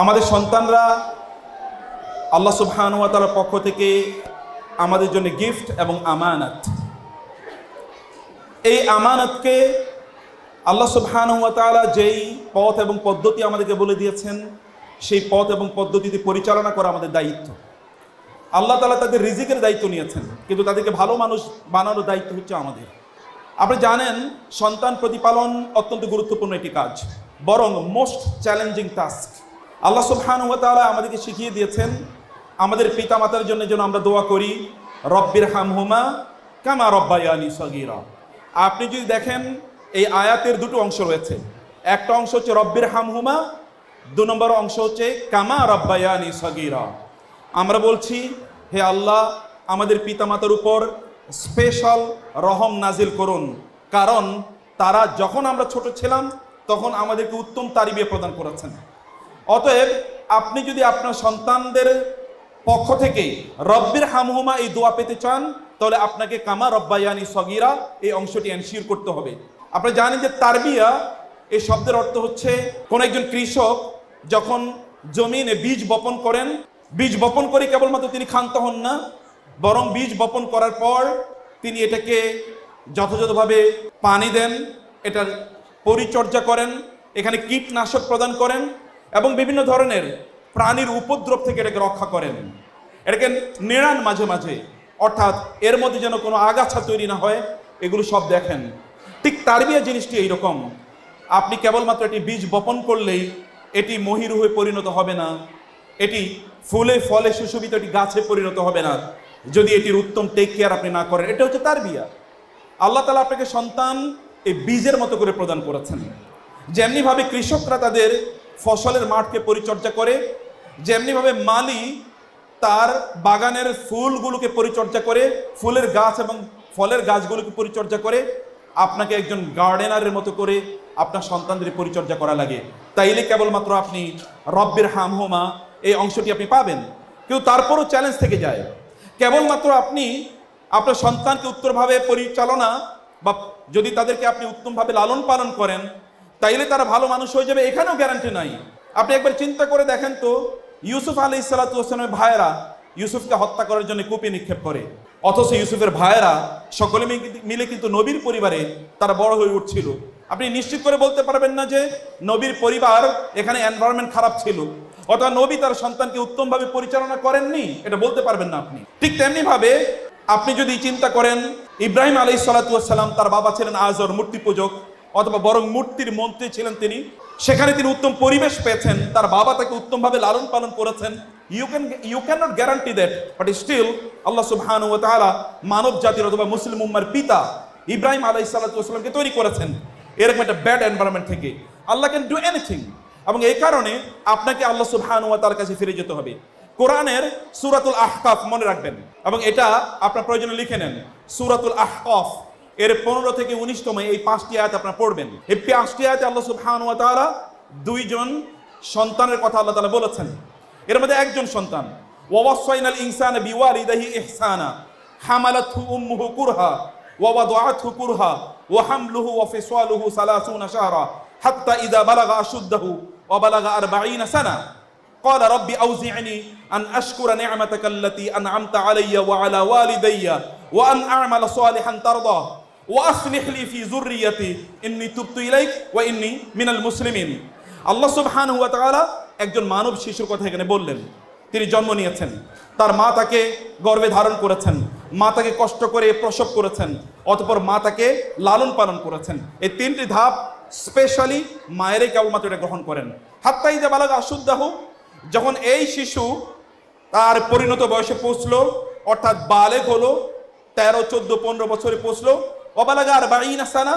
আমাদের সন্তানরা আল্লাহ সুবহানুয়াতালার পক্ষ থেকে আমাদের জন্য গিফট এবং আমানত। এই আমানতকে আল্লাহ সুবহানুয়াতালা যেই পথ এবং পদ্ধতি আমাদেরকে বলে দিয়েছেন, সেই পথ এবং পদ্ধতিতে পরিচালনা করা আমাদের দায়িত্ব। আল্লাহ তালা তাদের রিজিকের দায়িত্ব নিয়েছেন, কিন্তু তাদেরকে ভালো মানুষ বানানোর দায়িত্ব হচ্ছে আমাদের। আপনি জানেন, সন্তান প্রতিপালন অত্যন্ত গুরুত্বপূর্ণ একটি কাজ, বরং মোস্ট চ্যালেঞ্জিং টাস্ক আল্লাহ সুবহান তাআলা আমাদেরকে শিখিয়ে দিয়েছেন, আমাদের পিতা মাতার জন্য যেন আমরা দোয়া করি, রব্বির হামহুমা কামা রব্বায়ানি সগীরা। আপনি যদি দেখেন, এই আয়াতের দুটো অংশ রয়েছে। একটা অংশ হচ্ছে, রব্বির হামহুমা দু নম্বর অংশ হচ্ছে, কামা রব্বায়ানি সগীরা। আমরা বলছি, হে আল্লাহ, আমাদের পিতামাতার উপর স্পেশাল রহম নাজিল করুন। কারণ তারা যখন আমরা ছোট ছিলাম, তখন আমাদেরকে উত্তম তারিবিয়ে প্রদান করেছেন। অতএব আপনি যদি আপনার সন্তানদের পক্ষ থেকে রব্বির হামহুমা এই দোয়া পেতে চান, তাহলে আপনাকে কামা রব্বায়ানি সগিরা এই অংশটি এনশিওর করতে হবে। আপনি জানেন যে তারবিয়া এই শব্দের অর্থ হচ্ছে কোন একজন কৃষক যখন জমিনে বীজ বপন করেন, বীজ বপন করে কেবলমাত্র তিনি ক্ষান্ত হন না, বরং বীজ বপন করার পর তিনি এটাকে যথাযথভাবে পানি দেন, এটার পরিচর্যা করেন, এখানে কীটনাশক প্রদান করেন এবং বিভিন্ন ধরনের প্রাণীর উপদ্রব থেকে এটাকে রক্ষা করেন। এটাকে নেড়ান মাঝে মাঝে। অর্থাৎ এর মধ্যে যেন কোনো আগাছা তৈরি না হয়, এগুলো সব দেখেন। ঠিক তারবিয়া জিনিসটি এইরকম। আপনি কেবলমাত্র এটি বীজ বপন করলেই এটি মহিরু হয়ে পরিণত হবে না। এটি ফুলে, ফলে সুশোভিত এটি গাছে পরিণত হবে না। যদি এটির উত্তম টেক কেয়ার আপনি না করেন, এটা হচ্ছে তার বিয়া। আল্লাহ তালা আপনাকে সন্তান এই বীজের মতো করে প্রদান করেছেন। যেমনিভাবে কৃষকরা তাদের ফসলের মাঠকে পরিচর্যা করে, যেমনিভাবে মালি তার বাগানের ফুলগুলোকে পরিচর্যা করে, ফুলের গাছ এবং ফলের গাছগুলোকে পরিচর্যা করে, আপনাকে একজন গার্ডেনারের মতো করে আপনার সন্তানদের পরিচর্যা করা লাগে। তাইলে কেবলমাত্র আপনি রব্বের হামহোমা এই অংশটি আপনি পাবেন। কিন্তু তারপরও চ্যালেঞ্জ থেকে যায়। কেবলমাত্র আপনি আপনার সন্তানকে উত্তরভাবে পরিচালনা বা যদি তাদেরকে আপনি উত্তমভাবে লালন পালন করেন তাইলে তারা ভালো মানুষ হয়ে যাবে, এখানেও গ্যারান্টি নাই। আপনি একবার চিন্তা করে দেখেন তো, ইউসুফ আলী ইসালাতামের ভাইয়েরা ইউসুফকে হত্যা করার জন্য কুপি নিক্ষেপ করে। অথচ ইউসুফের ভাইয়েরা সকলে মিলে কিন্তু নবীর পরিবারে তারা বড় হয়ে উঠছিল। আপনি নিশ্চিত করে বলতে পারবেন না যে, নবীর পরিবার এখানে এনভায়রনমেন্ট খারাপ ছিল। অথবা নবী তার সন্তানকে উত্তমভাবে পরিচালনা করেননি, এটা বলতে পারবেন না আপনি। ঠিক তেমনি ভাবে আপনি যদি চিন্তা করেন, ইব্রাহিম আলী সালাতাম তার বাবা ছিলেন আজর, মূর্তি পূজক। অথবা বরং মূর্তির মন্ত্রী ছিলেন তিনি, সেখানে তিনি উত্তম পরিবেশ পেয়েছেন, তার বাবা তাকে উত্তমভাবে লালন পালন করেছেন। You can you can not guarantee that but still আল্লাহ সুবহান ও তাআলা মানব জাতির অথবা মুসলিম উম্মার পিতা ইব্রাহিম আলাই সাল্লাতামকে তৈরি করেছেন এরকম একটা ব্যাড এনভায়রনমেন্ট থেকে। আল্লাহ ক্যান ডু এনিথিং এবং এই কারণে আপনাকে আল্লাহ সুবহান ও তার কাছে ফিরে যেতে হবে। কোরআনের সুরাতুল আহকাফ মনে রাখবেন। এবং এটা আপনার প্রয়োজনে লিখে নেন। সুরাতুল আহকাফ। এর পনেরো থেকে উনিশতম এই পাঁচটি আয়াত আপনার পড়বেন এই পাঁচটি আয়াতে আল্লাহ সুবহান ওয়া তাআলা দুইজন সন্তানের কথা আল্লাহ তাআলা বলেছেন এর মধ্যে একজন সন্তান ওয়াসাইনাল ইনসান বিওয়ালিদাহি ইহসানা হামালাতহু উম্মুহু কুরহা ওয়া ওয়াদাআতহু কুরহা ওয়া হামলুহু ওয়া ফিসালুহু 30 শাহরা হাত্তা ইযা বালাগা আশুদ্দাহু ওয়া বালাগা 40 সানা قال ربي أوزعني أن أشكر نعمتك التي أنعمت علي وعلى والدي وأن أعمل صالحا ترضى ইন্নি তুপ্তু ইলাইক ইন্নি একজন মানব শিশুর কথা এখানে বললেন। তিনি জন্ম নিয়েছেন। তার মা তাকে গর্ভে ধারণ করেছেন। মা তাকে কষ্ট করে প্রসব করেছেন। অতপর মা তাকে লালন পালন করেছেন। এই তিনটি ধাপ স্পেশালি মায়েরাই কেবলমাত্র এটা গ্রহণ করেন। হাত্তাই যে বালক আশুদ্দাহ, যখন এই শিশু তার পরিণত বয়সে পৌঁছলো, অর্থাৎ বালেক হলো, তেরো, চোদ্দ, পনেরো বছরে পৌঁছলো অবালাগা আর বাড়িন আসানা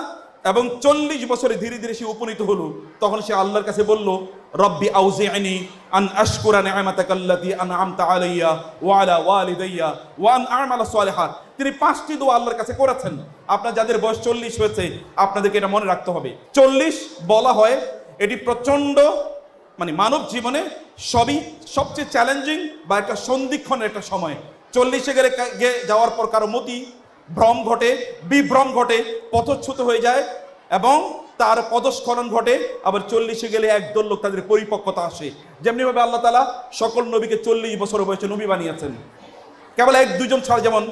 এবং চল্লিশ বছরে ধীরে ধীরে সে উপনীত হলো। তখন সে আল্লাহর কাছে বলল, রব্বি আউজিআনি আন আশকুরা নিআমাতাকাল্লাতী আনআমতা আলাইয়া ওয়া আলা ওয়ালিদাইয়া ওয়া আন আ'মালা সালিহাত তিনি পাঁচটি দোয়া আল্লাহর কাছে করেছেন। আপনার যাদের বয়স চল্লিশ হয়েছে, আপনাদেরকে এটা মনে রাখতে হবে। চল্লিশ বলা হয় এটি প্রচণ্ড মানে মানব জীবনে সবই সবচেয়ে চ্যালেঞ্জিং বা একটা সন্ধিক্ষণের একটা সময়। চল্লিশে গেলে যাওয়ার পর কারও মতি ভ্রম ঘটে, বিভ্রম ঘটে, পথচ্যুত হয়ে যায় এবং তার পদস্খলন ঘটে। আবার চল্লিশে গেলে একদল লোক তাদের পরিপক্কতা আসে। যেমনিভাবে আল্লাহ তালা সকল নবীকে চল্লিশ বছর বয়সে নবী বানিয়েছেন। কেবল এক, দুজন ছাড়া যেমন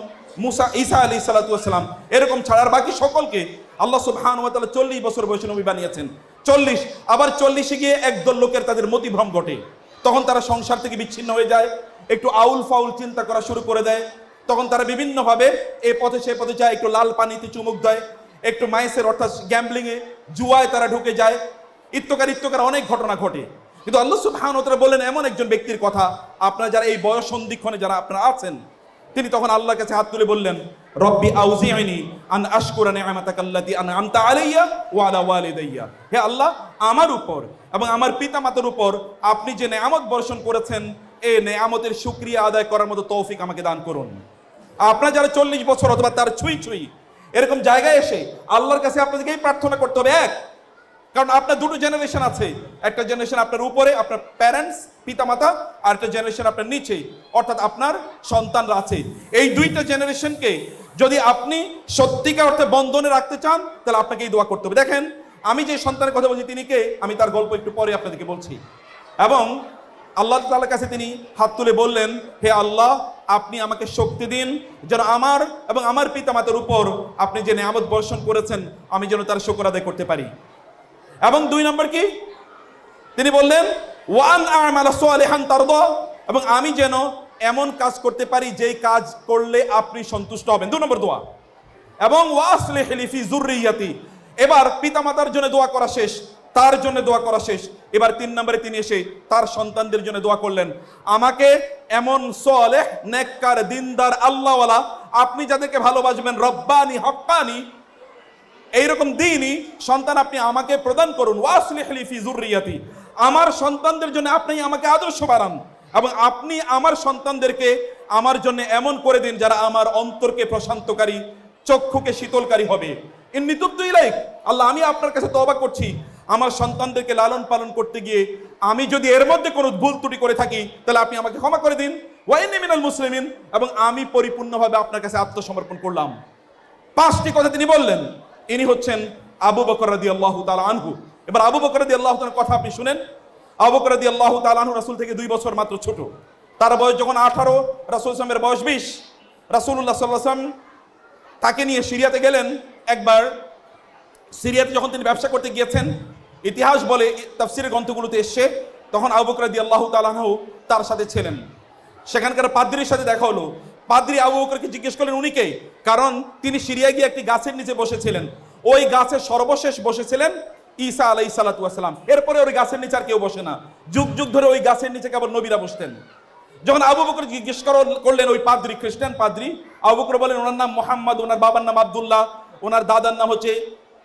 মুসা, ঈসা আলী সালাতাম এরকম ছাড়া আর বাকি সকলকে আল্লাহ সুবহান তাআলা চল্লিশ বছর বয়সে নবী বানিয়েছেন। চল্লিশ, আবার চল্লিশে গিয়ে একদল লোকের তাদের মতিভ্রম ঘটে। তখন তারা সংসার থেকে বিচ্ছিন্ন হয়ে যায়, একটু আউল ফাউল চিন্তা করা শুরু করে দেয়। তখন তারা বিভিন্নভাবে এ পথে সে পথে যায়, একটু লাল পানিতে চুমুক দেয়, একটু মাইসের অর্থাৎ গ্যাম্বলিংয়ে জুয়ায় তারা ঢুকে যায়। ইত্যকার ইত্যকার অনেক ঘটনা ঘটে। কিন্তু আল্লাহ সুবহান বললেন এমন একজন ব্যক্তির কথা, আপনারা যারা এই বয়স সন্ধিক্ষণে যারা আপনারা আছেন, তিনি তখন আল্লাহর কাছে হাত তুলে বললেন, রব্বি আউজিআনি আন আশকুরা নিআমাতাকাল্লাতী আনআমতা আলাইয়া ওয়া আলা ওয়ালিদাইয়া। হে আল্লাহ, আমার উপর এবং আমার পিতামাতার উপর আপনি যে নেয়ামত বর্ষণ করেছেন এই নেয়ামতের শুকরিয়া আদায় করার মতো তৌফিক আমাকে দান করুন। আপনার যারা চল্লিশ বছর অথবা তার ছুঁই ছুঁই, এরকম জায়গায় এসে আল্লাহর কাছে আপনাদেরকে এই প্রার্থনা করতে হবে, এক। কারণ আপনার দুটো জেনারেশন আছে। একটা জেনারেশন আপনার উপরে, আপনার প্যারেন্টস পিতামাতা, আর একটা জেনারেশন আপনার নিচে, অর্থাৎ আপনার সন্তানরা আছে। এই দুইটা জেনারেশনকে যদি আপনি সত্যিকার অর্থে বন্ধনে রাখতে চান, তাহলে আপনাকে এই দোয়া করতে হবে। দেখেন, আমি যে সন্তানের কথা বলছি, তিনি কে? আমি তার গল্প একটু পরে আপনাদেরকে বলছি। এবং আল্লাহ তালার কাছে তিনি হাত তুলে বললেন, হে আল্লাহ, আপনি আমাকে শক্তি দিন, যেন আমার এবং আমার পিতামাতার উপর আপনি যে নেয়ামত বর্ষণ করেছেন, আমি যেন তার শুকর আদায় করতে পারি। এবং দুই নম্বর কি? তিনি বললেন, ওয়ান আমালা সালিহান তারদা এবং আমি যেন এমন কাজ করতে পারি, যেই কাজ করলে আপনি সন্তুষ্ট হবেন। দু নম্বর দোয়া। এবং ওয়াসলে হেলিফি জুররিয়াতি। এবার পিতামাতার জন্য দোয়া করা শেষ। তার জন্য দোয়া করা শেষ। এবার তিন নম্বরে তিনি এসে তার সন্তানদের জন্য দোয়া করলেন। আমাকে এমন সলেহ, নেককার, দিনদার, আল্লাহওয়ালা, আপনি যাদেরকে ভালোবাসবেন, রব্বানি, হক্কানি, এইরকম দিনই সন্তান আপনি আমাকে প্রদান করুন। ওয়াসলিহলি আমার সন্তানদের জন্য আপনি আমাকে আদর্শ বাড়ান এবং আপনি আমার সন্তানদেরকে আমার জন্য এমন করে দিন যারা আমার অন্তরকে প্রশান্তকারী, চক্ষুকে শীতলকারী হবে। ইন্নি তুব্দু ইলাইক। আল্লাহ, আমি আপনার কাছে তওবা করছি। আমার সন্তানদেরকে লালন পালন করতে গিয়ে আমি যদি এর মধ্যে কোনো ভুল ত্রুটি করে থাকি, তাহলে আপনি আমাকে ক্ষমা করে দিন। ওয়াইনি মিনাল মুসলিমিন, এবং আমি পরিপূর্ণভাবে আপনার কাছে আত্মসমর্পণ করলাম। পাঁচটি কথা তিনি বললেন। ইনি হচ্ছেন আবু বকর রাদি আল্লাহ তালা আনহু। এবার আবু বকর রাদি আল্লাহ তালার কথা আপনি শুনেন। আবু বকর রাদি আল্লাহ তালা আনহু রাসুল থেকে দুই বছর মাত্র ছোট। তার বয়স যখন আঠারো, রাসুল ইসলামের বয়স বিশ। রাসুল্লাহ সাল্লাম তাকে নিয়ে সিরিয়াতে গেলেন। একবার সিরিয়াতে যখন তিনি ব্যবসা করতে গিয়েছেন ইতিহাস বলে তাফসিরের গ্রন্থগুলোতে এসছে, তখন আবু বকর রাদি আল্লাহ তালাহু তার সাথে ছিলেন। সেখানকার পাদ্রির সাথে দেখা হলো। পাদ্রি আবু বকরকে জিজ্ঞেস করলেন, উনি কে? কারণ তিনি সিরিয়া গিয়ে একটি গাছের নিচে বসেছিলেন। ওই গাছের সর্বশেষ বসেছিলেন ঈসা আলাই সালাতাম এরপরে ওই গাছের নিচে আর কেউ বসে না। যুগ যুগ ধরে ওই গাছের নিচে কেবল নবীরা বসতেন। যখন আবু বকর জিজ্ঞেস করলেন, ওই পাদ্রি খ্রিস্টান পাদ্রি? আবু বকর বলেন, ওনার নাম মোহাম্মদ, ওনার বাবার নাম আব্দুল্লাহ, ওনার দাদার নাম হচ্ছে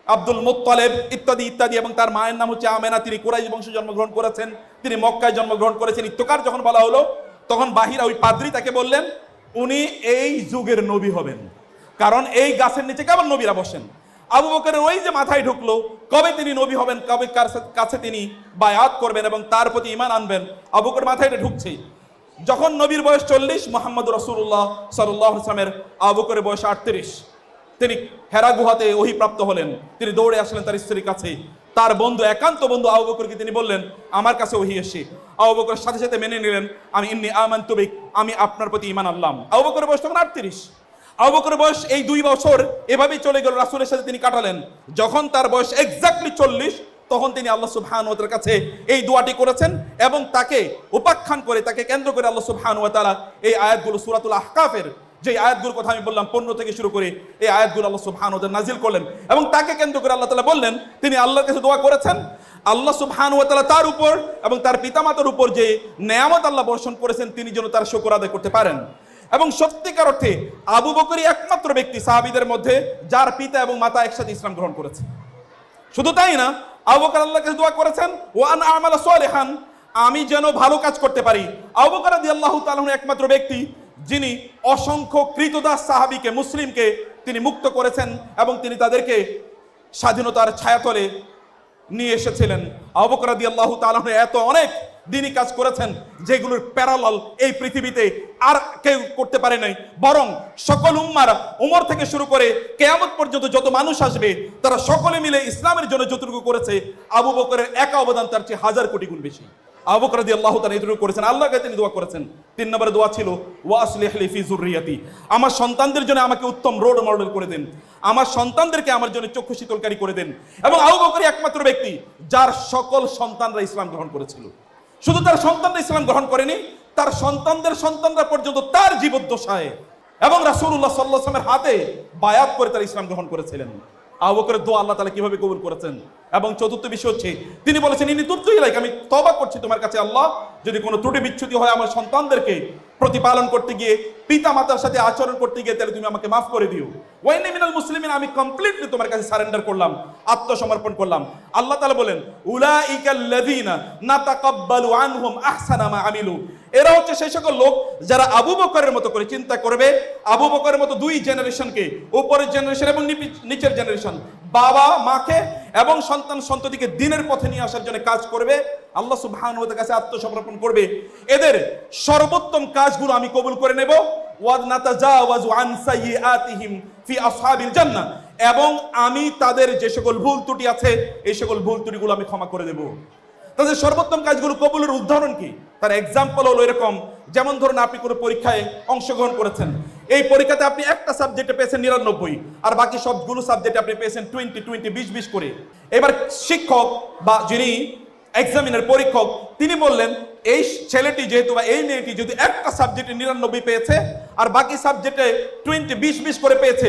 আব্দুল মুত্তালেব ইত্যাদি ইত্যাদি এবং তার মায়ের নাম হচ্ছে আমেনা। তিনি কুরাইশ বংশে জন্মগ্রহণ করেছেন, তিনি মক্কায় জন্মগ্রহণ করেছেন। ইত্তকার যখন বলা হলো, তখন বাহিরা ওই পাদ্রি তাকে বললেন, উনি এই যুগের নবী হবেন। কারণ এই গাছের নিচে কেমন নবীরা বসেন? আবু বকরের ওই যে মাথায় ঢুকলো, কবে তিনি নবী হবেন, কবে কার কাছে তিনি বায়াত করবেন এবং তার প্রতি ইমান আনবেন, আবু বকর মাথায় এটা ঢুকছে। যখন নবীর বয়স চল্লিশ মোহাম্মদ রসুল্লাহ সাল্লাহ ইসলামের আবু বকরের বয়স আটত্রিশ। তিনি হেরা গুহাতে ওহিপ্রাপ্ত হলেন। তিনি দৌড়ে আসলেন তার স্ত্রীর কাছে। তার বন্ধু, একান্ত বন্ধু আবু বকরকে তিনি বললেন, আমার কাছে ওহি এসে আবু সাথে সাথে মেনে নিলেন, আমি ইন্নি আমান তুবিক আমি আপনার প্রতি ইমান আনলাম। আবু বকরের বয়স তখন আটত্রিশ। আবু বয়স এই দুই বছর এভাবেই চলে গেল রাসুলের সাথে তিনি কাটালেন। যখন তার বয়স এক্স্যাক্টলি চল্লিশ, তখন তিনি আল্লাহ সুবহান ওয়াতার কাছে এই দোয়াটি করেছেন এবং তাকে উপাখ্যান করে, তাকে কেন্দ্র করে আল্লাহ সুবহান ওয়া এই আয়াতগুলো সূরাতুল আহকাফের যে আয়াতগুলোর কথা আমি বললাম, পনেরো থেকে শুরু করে এই আয়াতগুলো আল্লাহ সুবহান ওয়া তাআলা নাজিল করলেন এবং তাকে কেন্দ্র করে আল্লাহ তালা বললেন, তিনি আল্লাহর কাছে দোয়া করেছেন। আল্লাহ সুবহান ওয়া তাআলা তার উপর এবং তার পিতামাতার উপর যে নেয়ামত আল্লাহ বর্ষণ করেছেন, তিনি যেন তার শুকর আদায় করতে পারেন। এবং সত্যিকার অর্থে আবু বকরই একমাত্র ব্যক্তি সাহাবিদের মধ্যে যার পিতা এবং মাতা একসাথে ইসলাম গ্রহণ করেছে। শুধু তাই না, আবু বকর আল্লাহর কাছে দোয়া করেছেন ওয়ান আমালা সালিহান, আমি যেন ভালো কাজ করতে পারি। আবু বকর রাদিয়াল্লাহু তাআলা একমাত্র ব্যক্তি যিনি অসংখ্য কৃতদাস সাহাবীকে, মুসলিমকে তিনি মুক্ত করেছেন এবং তিনি তাদেরকে স্বাধীনতার ছায়াতলে নিয়ে এসেছিলেন। আবকরাদি আল্লাহ তালাহ এত অনেক দিনই কাজ করেছেন যেগুলোর প্যারালাল এই পৃথিবীতে আর কেউ করতে পারে নাই। বরং সকল উম্মার উমর থেকে শুরু করে কেয়ামত পর্যন্ত যত মানুষ আসবে, তারা সকলে মিলে ইসলামের জন্য যতটুকু করেছে, আবু বকরের একা অবদান তার চেয়ে হাজার কোটি গুণ বেশি। আবু আল্লাহ তাআলা এতটুকু করেছেন। আল্লাহর কাছে তিনি দোয়া করেছেন। তিন নম্বরে দোয়া ছিল ওয়া আসলিহ লি ফি যুররিয়াতি। আমার সন্তানদের জন্য আমাকে উত্তম রোড মডেল করে দেন। আমার সন্তানদেরকে আমার জন্য চক্ষু শীতলকারী করে দেন। এবং আবু বকরই একমাত্র ব্যক্তি যার সকল সন্তানরা ইসলাম গ্রহণ করেছিল। শুধু তার সন্তানরা ইসলাম গ্রহণ করেনি, তার সন্তানদের সন্তানরা পর্যন্ত তার জীবদ্দশায় এবং রাসূলুল্লাহ সাল্লাল্লাহু আলাইহি হাতে বায়াত করে তার ইসলাম গ্রহণ করেছিলেন। আবু বকরের দোয়া আল্লাহ তাআলা কীভাবে কবুল করেছেন? এবং চতুর্থ বিষয় হচ্ছে, তিনি বলেছেন, ইনি তুর্ত ইলাইক, আমি তবা করছি তোমার কাছে আল্লাহ। যদি কোনো ত্রুটি, বিচ্ছুতি হয় আমার সন্তানদেরকে প্রতিপালন করতে গিয়ে পিতা মাতার সাথে আচরণ করতে গিয়ে, তাহলে তুমি আমাকে মাফ করে দিও। ওয়াইনি মিনাল মুসলিমিন, আমি কমপ্লিটলি তোমার কাছে সারেন্ডার করলাম, আত্মসমর্পণ করলাম। আল্লাহ তাআলা বলেন উলাইকাল লাযিনা নাতাকাব্বালু আনহুম আহসানা মা আমিলু। এরা হচ্ছে সেই সকল লোক যারা আবু বকরের মতো করে চিন্তা করবে। আবু বকরের মতো দুই জেনারেশনকে উপরের জেনারেশন এবং নিচের জেনারেশন বাবা, মাকে এবং সন্তান সন্ততিকে দিনের পথে নিয়ে আসার জন্য কাজ করবে, আল্লাহ সুবহান ওদের কাছে আত্মসমর্পণ করবে। এদের সর্বোত্তম কাজগুলো আমি কবুল করে নেব। এবং আমি তাদের যে সকল ভুল ত্রুটি আছে, এই সকল ভুল ত্রুটিগুলো আমি ক্ষমা করে দেব। তাদের সর্বোত্তম কাজগুলো কবুলের উদাহরণ কি? তার এক্সাম্পল হলো এরকম, যেমন ধরুন আপনি কোনো পরীক্ষায় অংশগ্রহণ করেছেন। এই পরীক্ষাতে আপনি একটা সাবজেক্টে পেয়েছেন নিরানব্বই, আর বাকি সবগুলো সাবজেক্টে আপনি পেয়েছেন টোয়েন্টি টোয়েন্টি বিশ বিশ করে। এবার শিক্ষক বা যিনি এক্সামিনের পরীক্ষক, তিনি বললেন এই ছেলেটি যেহেতু বা এই মেয়েটি যদি একটা সাবজেক্টে নিরানব্বই পেয়েছে, আর বাকি সাবজেক্টে টোয়েন্টি বিশ বিশ করে পেয়েছে,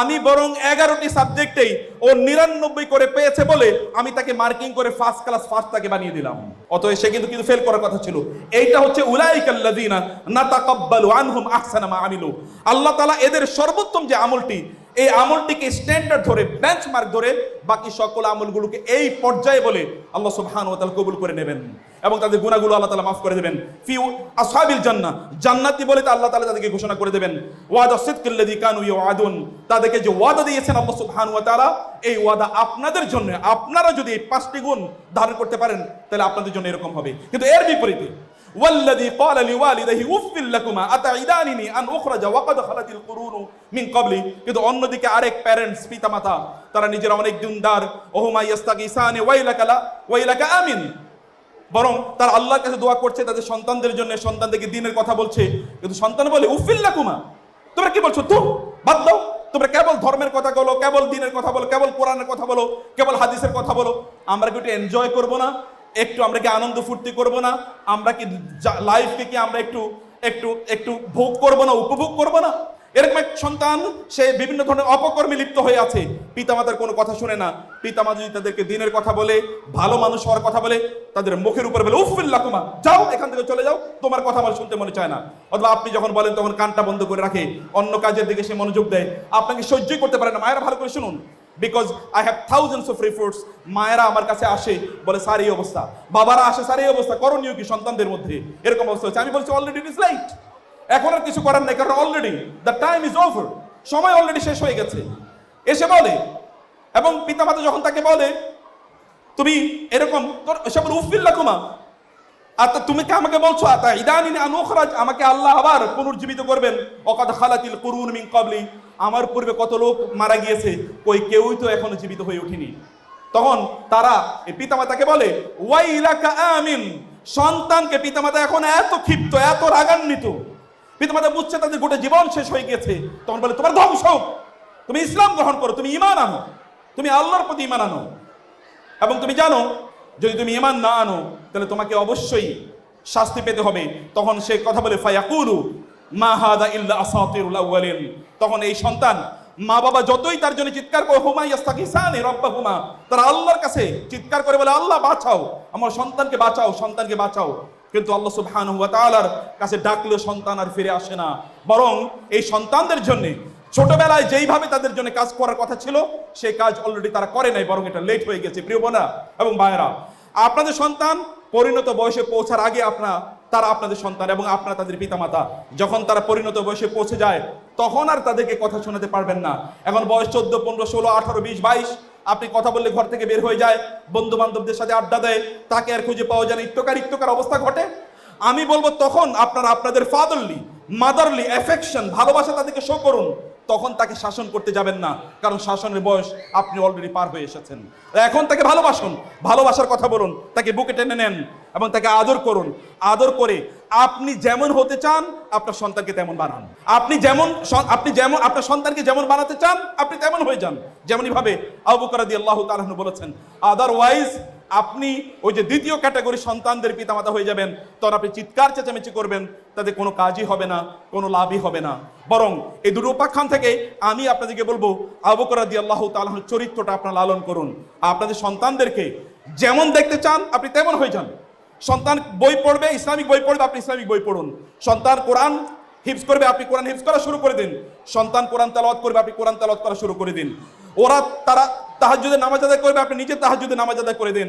আমি বরং এগারোটি সাবজেক্টেই ও নিরানব্বই করে পেয়েছে বলে আমি তাকে মার্কিং করে ফার্স্ট ক্লাস ফার্স্ট তাকে বানিয়ে দিলাম। অতএব সে কিন্তু কিন্তু ফেল করার কথা ছিল। এইটা হচ্ছে উলাইকাল্লাযিনা নাতাকাব্বালু আনহুম আহসানা মা আমিলু। আল্লাহ তাআলা এদের সর্বোত্তম যে আমলটি এই আমলটিকে স্ট্যান্ডার্ড ধরে বেঞ্চমার্ক ধরে বাকি সকল আমলগুলোকে এই পর্যায়ে বলে আল্লাহ সুবহানাহু ওয়া তাআলা কবুল করে নেবেন। এবং তাদের গুনাহগুলো আল্লাহ তাআলা মাফ করে দেবেন। ফি আসহাবিল জান্নাহ, জান্নাতি বলে তা আল্লাহ তাআলা তাদেরকে ঘোষণা করে দেবেন। ওয়াদা সিদকিল্লাযী কানু ইউআদুন, তাদেরকে যে ওয়াদা দিয়েছেন আল্লাহ সুবহানাহু ওয়া তাআলা, এই ওয়াদা আপনাদের জন্য, আপনারা যদি এই পাঁচটি গুণ ধারণ করতে পারেন, তাহলে আপনাদের জন্য এরকম হবে। কিন্তু এর বিপরীতে والذي قال لوالديه اف لكما اتعدانني ان اخرج وقد خلت القرون من قبلي কিন্তু অন্যদিকে আরেক প্যারেন্টস পিতামাতা তারা নিজেরা অনেক দিনদার ওহুমা ইয়াস্তাগিসানে ওয়াইলাকা লা ওয়াইলাকা আমিন বরং তার আল্লাহর কাছে দোয়া করছে তাদের সন্তানদের জন্য সন্তানদেরকে দিনের কথা বলছে কিন্তু সন্তান বলে উফিল্লাকুমা তোমরা কি বলছো তো বাদ দাও তোমরা কেবল ধর্মের কথা বলো কেবল দিনের কথা বলো কেবল কোরআনের কথা বলো কেবল হাদিসের কথা বলো আমরা কি একটু এনজয় করবো না একটু আমরা কি আনন্দ ফুর্তি করব না? আমরা কি লাইফকে কি আমরা একটু একটু একটু ভোগ করব না, উপভোগ করব না? এরকম এক সন্তান, সে বিভিন্ন ধরনের অপকর্মে লিপ্ত হয়ে আছে। পিতামাতার কোনো কথা শুনে না। পিতামাতা যদি তাদেরকে দিনের কথা বলে, ভালো মানুষ হওয়ার কথা বলে, তাদের মুখের উপর বলে উফিল্লা কুমা, যাও, এখান থেকে চলে যাও, তোমার কথা আমার শুনতে মনে চায় না। অথবা আপনি যখন বলেন, তখন কানটা বন্ধ করে রাখে। অন্য কাজের দিকে সে মনোযোগ দেয়। আপনাকে সহ্যই করতে পারে না। মায়েরা ভালো করে শুনুন। Because I have thousands of reports মায়েরা আমার কাছে আসে, বলে, স্যার, এই অবস্থা। বাবারা আসে, স্যার, এই অবস্থা, করণীয় কি সন্তানদের মধ্যে? এরকম অবস্থা হচ্ছে। আমি বলছি অলরেডি ইট ইজ লাইট এখন আর কিছু করার নেই, কারণ already the time is over সময় অলরেডি শেষ হয়ে গেছে। এসে বলে, এবং পিতামাতা যখন তাকে বলে, তুমি এরকম সব উফিল্লা কুমা আর তুমি কি আমাকে বলছো? আতা ইদানিন আনুখরাজ আমাকে আল্লাহ আবার পুনর্জীবিত করবেন। অকাদ খালাতিল কুরুন মিন কাবলি আমার পূর্বে কত লোক মারা গিয়েছে, কই কেউই তো এখনও জীবিত হয়ে ওঠেনি। তখন তারা পিতামাতাকে বলে ওয়াই ইলাকা আমিন, সন্তানকে পিতামাতা এখন এত ক্ষিপ্ত, এত রাগান্বিত। পিতামাতা বুঝছে তাদের গোটা জীবন শেষ হয়ে গেছে তখন বলে, তোমার ধ্বংস। তুমি ইসলাম গ্রহণ করো, তুমি ইমান আনো। তুমি আল্লাহর প্রতি ইমান আনো। এবং তুমি জানো, যদি তুমি ইমান না আনো, তাহলে তোমাকে অবশ্যই শাস্তি পেতে হবে। তখন সে কথা বলে, ফায়াকুলু, মা হাদা ইল্লা আসাতিরুল আউয়ালিন। তখন এই সন্তান মা বাবা যতই তার জন্য চিৎকার করে হুমাই হুমা ইয়াস্তাকিসানে রব্বাহুমা তারা আল্লাহর কাছে চিৎকার করে বলে, আল্লাহ, বাঁচাও, আমার সন্তানকে বাঁচাও সন্তানকে বাঁচাও। কিন্তু আল্লাহ সুবহানাহু ওয়া তাআলার কাছে ডাকলেও সন্তান আর ফিরে আসে না। বরং এই সন্তানদের জন্য ছোটবেলায় যেইভাবে তাদের জন্য কাজ করার কথা ছিল সেই কাজ অলরেডি তারা করে নাই, বরং এটা লেট হয়ে গেছে, প্রিয় বোনা এবং ভাইয়েরা। আপনাদের সন্তান পরিণত বয়সে পৌঁছার আগে আপনার, তারা আপনাদের সন্তান এবং আপনারা তাদের পিতামাতা। যখন তারা পরিণত বয়সে পৌঁছে যায় তখন আর তাদেরকে কথা শোনাতে পারবেন না। এখন বয়স চোদ্দ, পনেরো, ষোলো, আঠারো, বিশ, বাইশ, আপনি কথা বললে ঘর থেকে বের হয়ে যায় বন্ধু বান্ধবদের সাথে আড্ডা দেয়, তাকে আর খুঁজে পাওয়া যায় না, ইত্যকার ইত্যকার অবস্থা ঘটে। আমি বলব তখন আপনারা আপনাদের ফাদারলি মাদারলি অ্যাফেকশন ভালোবাসা তাদেরকে শো করুন। তখন তাকে শাসন করতে যাবেন না, কারণ শাসনের বয়স আপনি অলরেডি পার হয়ে এসেছেন। এখন তাকে ভালোবাসুন, ভালোবাসার কথা বলুন, তাকে বুকে টেনে নেন এবং তাকে আদর করুন। আদর করে আপনি যেমন হতে চান, আপনার সন্তানকে তেমন বানান। আপনি যেমন আপনি যেমন, আপনার সন্তানকে যেমন বানাতে চান, আপনি তেমন হয়ে যান। যেমনই ভাবে আবু বকর রাদিয়াল্লাহু তাআলা আনহু বলেছেন আদারওয়াইজ আপনি ওই যে দ্বিতীয় ক্যাটাগরি সন্তানদের পিতামাতা হয়ে যাবেন। তখন আপনি চিৎকার চেঁচামেচি করবেন তাদের কোনো কাজই হবে না, কোনো লাভই হবে না। বরং এই দুটো উপাখ্যান থেকে আমি আপনাদেরকে বলব আবুকর রাদি আল্লাহ তালাহর চরিত্রটা আপনারা লালন করুন। আপনাদের সন্তানদেরকে যেমন দেখতে চান, আপনি তেমন হয়ে যান। সন্তান বই পড়বে, ইসলামিক বই পড়বে, আপনি ইসলামিক বই পড়ুন। সন্তান কোরআন হিফজ করবে, আপনি কোরআন হিফজ করা শুরু করে দিন। সন্তান কোরআন তালাওয়াত করবে, আপনি কোরআন তালাওয়াত করা শুরু করে দিন। ওরা তারা তাহাজ্জুদে নামাজ আদায় করবে, আপনি নিজে তাহাজ্জুদে নামাজ আদায় করে দিন।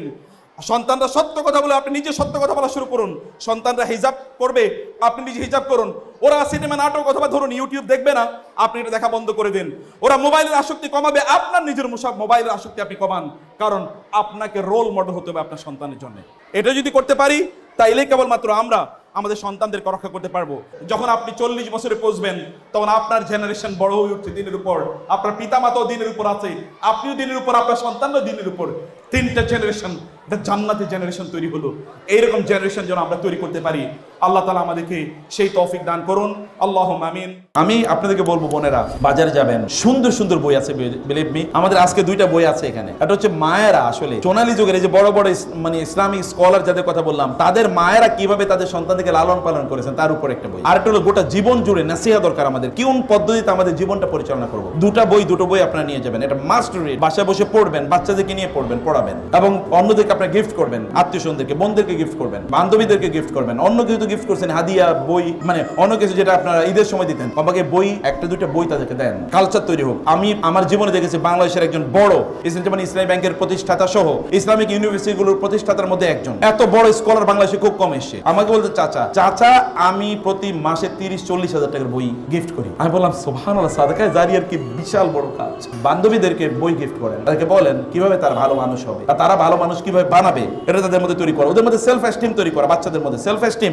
সন্তানরা সত্য কথা বলে আপনি নিজে সত্য কথা বলা শুরু করুন। সন্তানরা হিজাব করবে, আপনি নিজে হিজাব করুন। ওরা সিনেমা, নাটক অথবা ধরুন ইউটিউব দেখবে না, আপনি এটা দেখা বন্ধ করে দিন। ওরা মোবাইলের আসক্তি কমাবে, আপনার নিজের মুসাব মোবাইলের আসক্তি আপনি কমান। কারণ আপনাকে রোল মডেল হতে হবে আপনার সন্তানের জন্য। এটা যদি করতে পারি তাইলে কেবলমাত্র আমরা আমাদের সন্তানদেরকে রক্ষা করতে পারব। যখন আপনি চল্লিশ বছরে পৌঁছবেন, তখন আপনার জেনারেশন বড় হয়ে উঠছে দিনের উপর। আপনার পিতামাতাও দিনের উপর আছে। আপনিও দিনের উপর, আপনার সন্তানও দিনের উপর। তিনটা জেনারেশন একটা জান্নাতি জেনারেশন তৈরি হলো। এইরকম জেনারেশন যেন আমরা তৈরি করতে পারি। আল্লাহ তালা আমাদেরকে সেই তৌফিক দান করুন। আল্লাহ আমিন। আমি আপনাদেরকে বলব, বোনেরা, বাজারে যাবেন। সুন্দর সুন্দর বই আছে বিলিভ মি আমাদের আজকে দুইটা বই আছে এখানে। একটা হচ্ছে মায়েরা আসলে। সোনালী যুগের এই যে বড় বড় মানে ইসলামিক স্কলার যাদের কথা বললাম, তাদের মায়েরা কীভাবে তাদের সন্তানদেরকে লালন পালন করেছেন, তার উপর একটা বই। আরেকটা হলো গোটা জীবন জুড়ে নাসিহা দরকার আমাদের। কোন পদ্ধতিতে আমাদের জীবনটা পরিচালনা করব? দুটা বই, দুটো বই আপনারা নিয়ে যাবেন। এটা মাস্ট রিড বাসায় বসে পড়বেন, বাচ্চাদেরকে নিয়ে পড়বেন, পড়াবেন। এবং অন্যদেরকে আপনারা গিফট করবেন আত্মীয় স্বজনদেরকে বোনদেরকে গিফট করবেন, বান্ধবীদেরকে গিফট করবেন, অন্য কিছু গিফট করছেন, হাদিয়া, বই মানে অন্য কিছু যেটা আপনারা ঈদের সময় দিতেন। বাবাকে বই, একটা, দুইটা বই তাদেরকে দেন। কালচার তৈরি হোক। আমি আমার জীবনে দেখেছি বাংলাদেশের একজন বড় ইসলাম ইসলামী ব্যাংকের প্রতিষ্ঠাতা সহ ইসলামিক ইউনিভার্সিটিগুলোর প্রতিষ্ঠাতার মধ্যে একজন। এত বড় স্কলার বাংলাদেশে খুব কম এসে আমাকে বলতে, চাচা চাচা, আমি প্রতি মাসে তিরিশ, চল্লিশ হাজার টাকার বই গিফট করি। আমি বললাম সোহান সাদাকায় জারিয়ার কি বিশাল বড় কাজ। বান্ধবীদেরকে বই গিফট করেন। তাদেরকে বলেন, কীভাবে তারা ভালো মানুষ হবে? তারা ভালো মানুষ কীভাবে বানাবে, এটা তাদের মধ্যে তৈরি করা। ওদের মধ্যে সেলফ এস্টিম তৈরি করা, বাচ্চাদের মধ্যে সেলফ এস্টিম